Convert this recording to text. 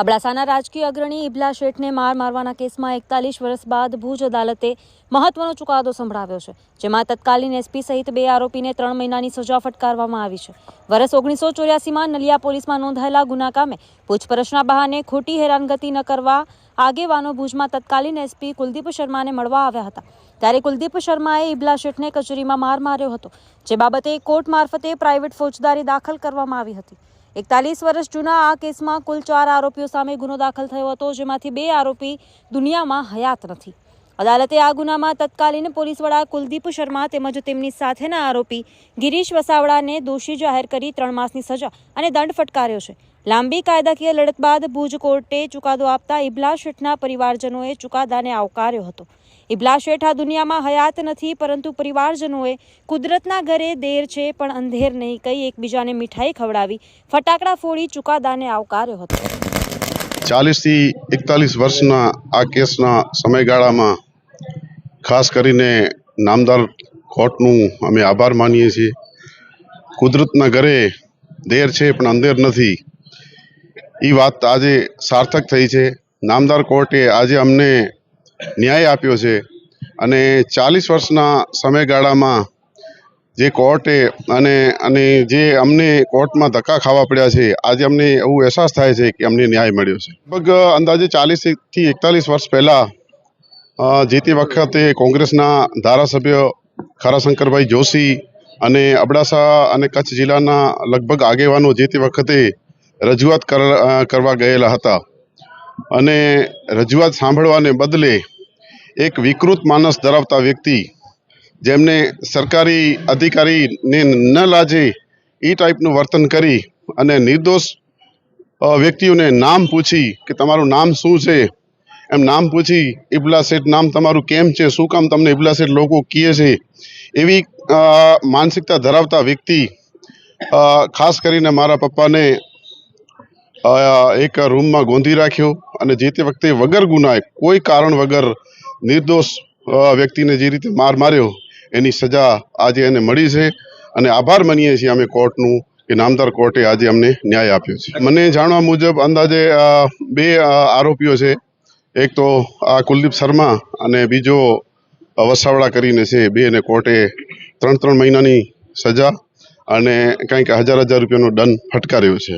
અબડાસાના રાજકીય અગ્રણી ઇબલા શેઠને માર મારવાના કેસમાં એકતાલીસ વર્ષ બાદ ભુજ અદાલતે મહત્વનો ચુકાદો સંભળાવ્યો છે, જેમાં તત્કાલીન એસપી સહિત બે આરોપીને ત્રણ મહિનાની સજા ફટકારવામાં આવી છે. વર્ષ ઓગણીસો ચોર્યાસીમાં નલિયા પોલીસમાં નોંધાયેલા ગુના કામે પૂછપરછના બહાને ખોટી હેરાનગતિ ન કરવા આગેવાનો ભુજમાં તત્કાલીન એસપી કુલદીપ શર્માને મળવા આવ્યા હતા. ત્યારે કુલદીપ શર્માએ ઇબલા શેઠને કચેરીમાં માર માર્યો હતો, જે બાબતે કોર્ટ મારફતે પ્રાઇવેટ ફોજદારી દાખલ કરવામાં આવી હતી. એકતાલીસ વર્ષ જૂના આ કેસમાં કુલ ચાર આરોપીઓ સામે ગુનો દાખલ થયો હતો, જેમાંથી બે આરોપી દુનિયામાં હયાત નથી. અદાલતે આ ગુનામાં તત્કાલીન પોલીસ વડા કુલદીપ શર્મા તેમજ તેમની સાથેના આરોપી ગિરીશ વસાવડાને દોષી જાહેર કરી ત્રણ માસની સજા અને દંડ ફટકાર્યો છે. લાંબી કાયદાકીય લડત બાદ ભુજ કોર્ટે ચુકાદો આપતા ઇબલા શેઠના પરિવારજનોએ ચુકાદાને આવકાર્યો હતો. ઇબલા શેઠા દુનિયામાં હયાત નથી, પરંતુ પરિવારજનોએ કુદરતના ઘરે દેર છે, પણ અંધેર નહીં. કહી એકબીજાને મીઠાઈ ખવડાવી ફટાકડા ફોડી ચુકાદાને આવકાર્યો હતો. ચાલીસથી એકતાલીસ વર્ષના આ કેસના સમયગાળામાં ખાસ કરીને નામદાર કોર્ટનું અમે આભાર માનીએ છીએ. કુદરતના ઘરે દેર છે, પણ અંધેર નથી. એ વાત આજે સાર્થક થઈ છે. નામદાર કોર્ટે આજે અમને ન્યાય આપ્યો છે. અને ચાલીસ વર્ષના સમયગાળામાં જે કોર્ટે અને અને જે અમને કોર્ટમાં ધક્કા ખાવા પડ્યા છે, આજે અમને એવું અહેસાસ થાય છે કે અમને ન્યાય મળ્યો છે. લગભગ અંદાજે ચાલીસથી એકતાલીસ વર્ષ પહેલાં જે તે વખતે કોંગ્રેસના ધારાસભ્ય ખારાશંકરભાઈ જોશી અને અબડાસા અને કચ્છ જિલ્લાના લગભગ આગેવાનો જે તે વખતે રજૂઆત કર- કરવા ગયેલા હતા. અને રજૂઆત સાંભળવાને બદલે એક વિકૃત માનસ ધરાવતા વ્યક્તિ જેમને સરકારી અધિકારીને ન લાજે એ ટાઈપનું વર્તન કરી અને નિર્દોષ વ્યક્તિઓને નામ પૂછી કે તમારું નામ શું છે? એમ નામ પૂછી, ઇબલા શેઠ, નામ તમારું કેમ છે? શું કામ તમને ઇબલા શેઠ લોકો કહે છે? એવી માનસિકતા ધરાવતા વ્યક્તિ ખાસ કરીને મારા પપ્પાને એક રૂમમાં ગોંધી રાખ્યો અને જે તે વખતે વગર ગુનાએ કોઈ કારણ વગર નિર્દોષ વ્યક્તિને જે રીતે માર માર્યો, એની સજા આજે એને મળી છે અને આભાર માનીએ છીએ અમે કોર્ટનું કે નામદાર કોર્ટે આજે અમને ન્યાય આપ્યો છે. મને જાણવા મુજબ અંદાજે બે આરોપીઓ છે. એક તો આ કુલદીપ શર્મા અને બીજો વસાવડા કરીને છે. બેને કોર્ટે ત્રણ ત્રણ મહિનાની સજા અને કંઈક હજાર હજાર રૂપિયાનો દંડ ફટકાર્યો છે.